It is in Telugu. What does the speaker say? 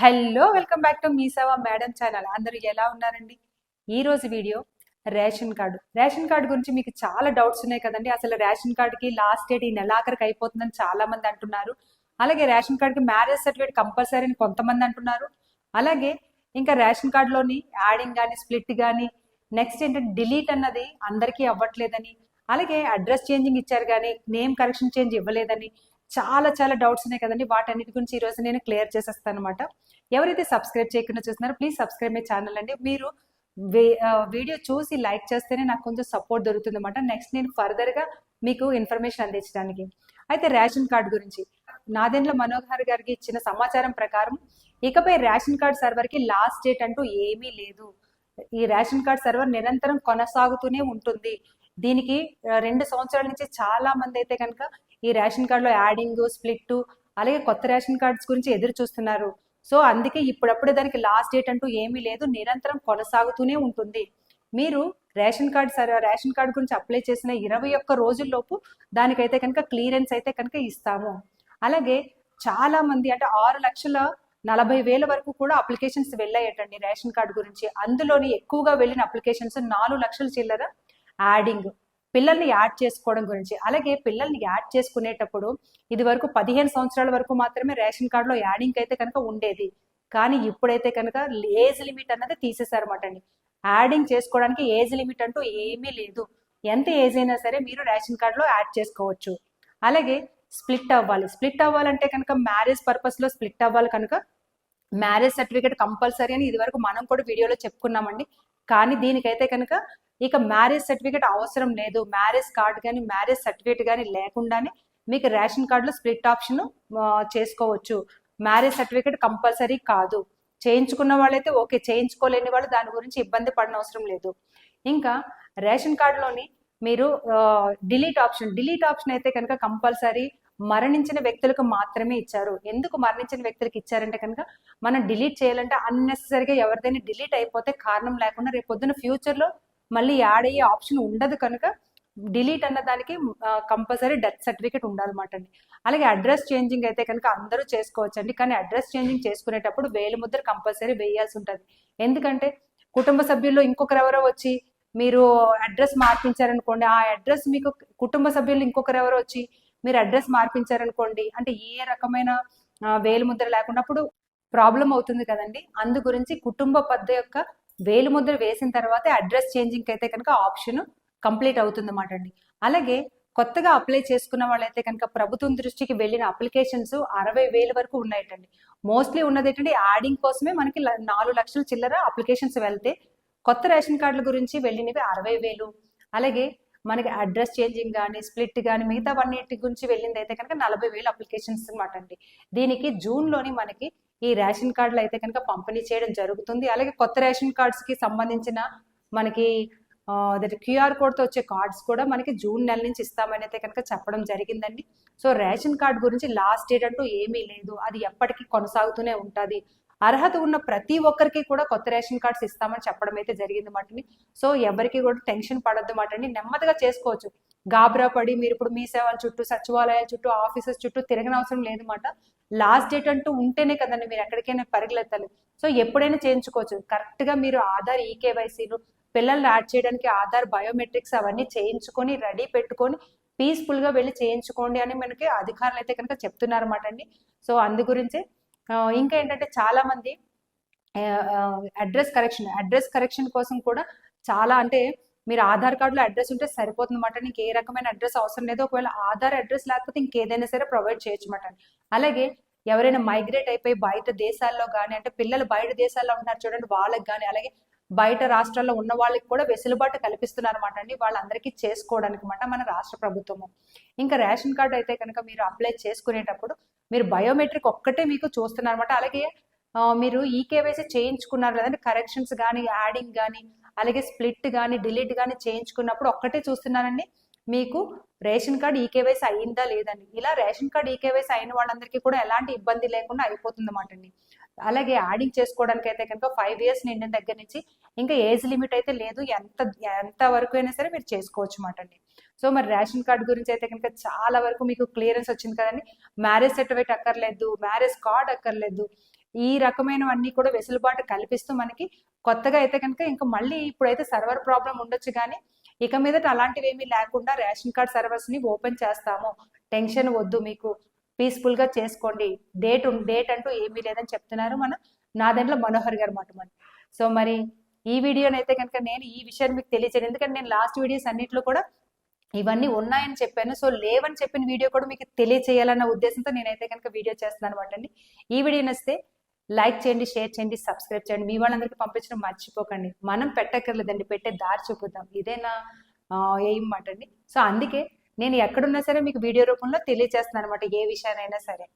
హలో వెల్కమ్ బ్యాక్ టు మీ సేవ మేడం ఛానల్ అందరూ ఎలా ఉన్నారండి? ఈ రోజు video ration card. Ration card గురించి మీకు చాలా డౌట్స్ ఉన్నాయి కదండి. అసలు రేషన్ కార్డుకి లాస్ట్ డేట్ ఈ నెలాఖరికి అయిపోతుందని చాలా మంది అంటున్నారు. అలాగే రేషన్ కార్డుకి మ్యారేజ్ సర్టిఫికేట్ కంపల్సరీ అని కొంతమంది అంటున్నారు. అలాగే ఇంకా రేషన్ కార్డులోని యాడింగ్ కానీ స్ప్లిట్ కానీ నెక్స్ట్ ఏంటంటే డిలీట్ అన్నది అందరికీ అవ్వట్లేదని అలాగే అడ్రస్ చేంజింగ్ ఇచ్చారు కానీ నేమ్ కరెక్షన్ చేంజ్ ఇవ్వలేదని చాలా చాలా డౌట్స్ ఉన్నాయి కదండి. వాటన్నిటి గురించి ఈ రోజు నేను క్లియర్ చేసేస్తాను అనమాట ఎవరైతే సబ్స్క్రైబ్ చేయకుండా చూస్తున్నారో ప్లీజ్ సబ్స్క్రైబ్ మై ఛానల్ అండి. మీరు వీడియో చూసి లైక్ చేస్తేనే నాకు కొంచెం సపోర్ట్ దొరుకుతుంది అనమాట నెక్స్ట్ నేను ఫర్దర్గా మీకు ఇన్ఫర్మేషన్ అందించడానికి. అయితే రేషన్ కార్డు గురించి. నాదెండ్ల మనోహర్ గారికి ఇచ్చిన సమాచారం ప్రకారం ఇకపై రేషన్ కార్డ్ సర్వర్కి లాస్ట్ డేట్ అంటూ ఏమీ లేదు. ఈ రేషన్ కార్డ్ సర్వర్ నిరంతరం కొనసాగుతూనే ఉంటుంది. దీనికి రెండు సంవత్సరాల నుంచి చాలా మంది అయితే కనుక ఈ రేషన్ కార్డులో యాడింగ్ స్ప్లిట్ అలాగే కొత్త రేషన్ కార్డ్స్ గురించి ఎదురు చూస్తున్నారు. సో అందుకే ఇప్పుడప్పుడే దానికి లాస్ట్ డేట్ అంటూ ఏమీ లేదు. నిరంతరం కొనసాగుతూనే ఉంటుంది. మీరు రేషన్ కార్డ్ సరే రేషన్ కార్డ్ గురించి అప్లై చేసిన ఇరవై ఒక్క రోజుల్లోపు దానికైతే కనుక క్లియరెన్స్ అయితే కనుక ఇస్తాము. అలాగే చాలా మంది అంటే ఆరు లక్షల నలభై వేల వరకు కూడా అప్లికేషన్స్ వెళ్ళాయటండి రేషన్ కార్డు గురించి. అందులోని ఎక్కువగా వెళ్ళిన అప్లికేషన్స్ నాలుగు లక్షల చిల్లర యాడింగ్. పిల్లల్ని యాడ్ చేసుకోవడం గురించి. అలాగే పిల్లల్ని యాడ్ చేసుకునేటప్పుడు ఇది వరకు పదిహేను సంవత్సరాల వరకు మాత్రమే రేషన్ కార్డులో యాడింగ్ అయితే కనుక ఉండేది. కానీ ఇప్పుడైతే కనుక ఏజ్ లిమిట్ అన్నది తీసేశారన్నమాట అండి. యాడింగ్ చేసుకోవడానికి ఏజ్ లిమిట్ అంటూ ఏమీ లేదు. ఎంత ఏజ్ అయినా సరే మీరు రేషన్ కార్డులో యాడ్ చేసుకోవచ్చు. అలాగే స్ప్లిట్ అవ్వాలి. స్ప్లిట్ అవ్వాలంటే కనుక మ్యారేజ్ పర్పస్లో స్ప్లిట్ అవ్వాలి కనుక మ్యారేజ్ సర్టిఫికేట్ కంపల్సరీ అని ఇది వరకు మనం కూడా వీడియోలో చెప్పుకున్నామండి. కానీ దీనికైతే కనుక ఇక మ్యారేజ్ సర్టిఫికేట్ అవసరం లేదు. మ్యారేజ్ కార్డు కానీ మ్యారేజ్ సర్టిఫికేట్ కానీ లేకుండానే మీకు రేషన్ కార్డులో స్ప్లిట్ ఆప్షన్ చేసుకోవచ్చు. మ్యారేజ్ సర్టిఫికేట్ కంపల్సరీ కాదు. చేయించుకున్న వాళ్ళైతే ఓకే చేయించుకోలేని వాళ్ళు దాని గురించి ఇబ్బంది పడిన అవసరం లేదు. ఇంకా రేషన్ కార్డులోని మీరు డిలీట్ ఆప్షన్ డిలీట్ ఆప్షన్ అయితే కనుక కంపల్సరీ మరణించిన వ్యక్తులకు మాత్రమే ఇచ్చారు. ఎందుకు మరణించిన వ్యక్తులకు ఇచ్చారంటే కనుక మనం డిలీట్ చేయాలంటే అన్నెసరిగా ఎవరిదైనా డిలీట్ అయిపోతే కారణం లేకుండా రేపు పొద్దున ఫ్యూచర్లో మళ్ళీ యాడ్ అయ్యే ఆప్షన్ ఉండదు కనుక డిలీట్ అన్న దానికి కంపల్సరీ డెత్ సర్టిఫికేట్ ఉండాలన్నమాట అండి. అలాగే అడ్రస్ చేంజింగ్ అయితే కనుక అందరూ చేసుకోవచ్చండి. కానీ అడ్రస్ చేంజింగ్ చేసుకునేటప్పుడు వేలు ముద్ర కంపల్సరీ వేయాల్సి ఉంటుంది. ఎందుకంటే కుటుంబ సభ్యుల్లో ఇంకొకరు ఎవరో వచ్చి మీరు అడ్రస్ మార్పించారనుకోండి ఆ అడ్రస్ మీకు కుటుంబ సభ్యులు ఇంకొకరు ఎవరో వచ్చి మీరు అడ్రస్ మార్పించారనుకోండి అంటే ఏ రకమైన ఆ, వేలు ముద్ర లేకుండా అప్పుడు ప్రాబ్లం అవుతుంది కదండి. అందు గురించి కుటుంబ పద్ధతి యొక్క వేలు ముద్ర వేసిన తర్వాత అడ్రస్ చేంజింగ్ అయితే కనుక ఆప్షన్ కంప్లీట్ అవుతుంది అన్నమాట అండి. అలాగే కొత్తగా అప్లై చేసుకున్న వాళ్ళైతే కనుక ప్రభుత్వం దృష్టికి వెళ్ళిన అప్లికేషన్స్ అరవై వేల వరకు ఉన్నాయటండి. మోస్ట్లీ ఉన్నది ఏంటంటే యాడింగ్ కోసమే మనకి ల- నాలుగు లక్షల చిల్లర అప్లికేషన్స్ వెళ్తే కొత్త రేషన్ కార్డుల గురించి వెళ్ళినవి అరవై వేలు. అలాగే మనకి అడ్రస్ చేంజింగ్ కానీ స్ప్లిట్ కానీ మిగతా వన్నిటి గురించి వెళ్ళింది అయితే కనుక నలభై వేలు అప్లికేషన్స్ అనమాట అండి. దీనికి జూన్లోని మనకి ఈ రేషన్ కార్డులు అయితే కనుక పంపిణీ చేయడం జరుగుతుంది. అలాగే కొత్త రేషన్ కార్డ్స్కి సంబంధించిన మనకి క్యూఆర్ కోడ్తో వచ్చే కార్డ్స్ కూడా మనకి జూన్ నెల నుంచి ఇస్తామని అయితే కనుక చెప్పడం జరిగిందండి. సో రేషన్ కార్డ్ గురించి లాస్ట్ డేట్ అంటూ ఏమీ లేదు. అది ఎప్పటికీ కొనసాగుతూనే ఉంటుంది. అర్హత ఉన్న ప్రతి ఒక్కరికి కూడా కొత్త రేషన్ కార్డ్స్ ఇస్తామని చెప్పడం అయితే జరిగింది మాటని. సో ఎవరికి కూడా టెన్షన్ పడద్దు మాటండి. నెమ్మదిగా చేసుకోవచ్చు. గాబరా పడి మీరు ఇప్పుడు మీ సేవల చుట్టూ సచివాలయాల చుట్టూ ఆఫీసెస్ చుట్టూ తిరగనవసరం లేదన్నమాట. లాస్ట్ డేట్ అంటూ ఉంటేనే కదండి మీరు ఎక్కడికైనా పరిగెత్తాలి సో ఎప్పుడైనా చేయించుకోవచ్చు. కరెక్ట్గా మీరు ఆధార్ ఈకేవైసీలు పిల్లల్ని యాడ్ చేయడానికి ఆధార్ బయోమెట్రిక్స్ అవన్నీ చేయించుకొని రెడీ పెట్టుకొని పీస్ఫుల్గా వెళ్ళి చేయించుకోండి అని మనకి అధికారులు అయితే కనుక చెప్తున్నారు అండి. సో అందు గురించి ఇంకా ఏంటంటే చాలా మంది అడ్రస్ కరెక్షన్ అడ్రస్ కరెక్షన్ కోసం కూడా చాలా అంటే మీరు ఆధార్ కార్డులో అడ్రస్ ఉంటే సరిపోతుంది అన్నమాట నీకు ఏ రకమైన అడ్రస్ అవసరం లేదు ఒకవేళ ఆధార్ అడ్రస్ లేకపోతే ఇంకేదైనా సరే ప్రొవైడ్ చేయొచ్చు అన్నమాట అలాగే ఎవరైనా మైగ్రేట్ అయిపోయి బయట దేశాల్లో కానీ అంటే పిల్లలు బయట దేశాల్లో ఉంటున్నారు చూడండి వాళ్ళకి కానీ అలాగే బయట రాష్ట్రాల్లో ఉన్న వాళ్ళకి కూడా వెసులుబాటు కల్పిస్తున్నారు అనమాట అండి వాళ్ళందరికీ చేసుకోవడానికి అనమాట మన రాష్ట్ర ప్రభుత్వము. ఇంకా రేషన్ కార్డు అయితే కనుక మీరు అప్లై చేసుకునేటప్పుడు మీరు బయోమెట్రిక్ ఒక్కటే మీకు చూస్తున్నారు అనమాట అలాగే మీరు ఈకేవైసీ చేయించుకున్నారు లేదంటే కరెక్షన్స్ కానీ యాడింగ్ కానీ అలాగే స్ప్లిట్ కానీ డిలీట్ కానీ చేయించుకున్నప్పుడు ఒక్కటే చూస్తున్నానండి. మీకు రేషన్ కార్డ్ ఈకేవైసీ అయిందా లేదండి. ఇలా రేషన్ కార్డ్ ఈకేవైసీ అయిన వాళ్ళందరికీ కూడా ఎలాంటి ఇబ్బంది లేకుండా అయిపోతుంది అన్నమాట అండి. అలాగే యాడింగ్ చేసుకోవడానికి అయితే కనుక ఫైవ్ ఇయర్స్ నిండిన దగ్గర నుంచి ఇంకా ఏజ్ లిమిట్ అయితే లేదు. ఎంత ఎంత వరకు అయినా సరే మీరు చేసుకోవచ్చు అన్నమాట అండి. సో మరి రేషన్ కార్డ్ గురించి అయితే కనుక చాలా వరకు మీకు క్లియరెన్స్ వచ్చింది కదండి. మ్యారేజ్ సర్టిఫికేట్ అక్కర్లేదు మ్యారేజ్ కార్డ్ అక్కర్లేదు ఈ రకమైనవన్నీ కూడా వెసులుబాటు కల్పిస్తూ మనకి కొత్తగా అయితే కనుక ఇంకా మళ్ళీ ఇప్పుడైతే సర్వర్ ప్రాబ్లం ఉండొచ్చు కానీ ఇక మీదట అలాంటివి ఏమీ లేకుండా రేషన్ కార్డ్ సర్వర్స్ని ఓపెన్ చేస్తాము. టెన్షన్ వద్దు మీకు. పీస్ఫుల్గా చేసుకోండి. డేట్ డేట్ అంటూ ఏమీ లేదని చెప్తున్నారు మన నాదెండ్ల మనోహర్ గారు మాట మన సో మరి ఈ వీడియోనైతే కనుక నేను ఈ విషయాన్ని మీకు తెలియచేయను. ఎందుకంటే నేను లాస్ట్ వీడియోస్ అన్నింటిలో కూడా ఇవన్నీ ఉన్నాయని చెప్పాను. సో లేవని చెప్పిన వీడియో కూడా మీకు తెలియచేయాలన్న ఉద్దేశంతో నేనైతే కనుక వీడియో చేస్తున్నాను అనమాట అండి. ఈ వీడియో నచ్చితే లైక్ చేయండి షేర్ చేయండి సబ్స్క్రైబ్ చేయండి. మీ వాళ్ళందరికీ పంపించడం మర్చిపోకండి. మనం పెట్టక్కర్లేదండి పెట్టే దారి చూపుద్దాం. ఇదే నా ఏం మాట అండి సో అందుకే నేను ఎక్కడున్నా సరే మీకు వీడియో రూపంలో తెలియజేస్తున్నాను అనమాట ఏ విషయానైనా సరే.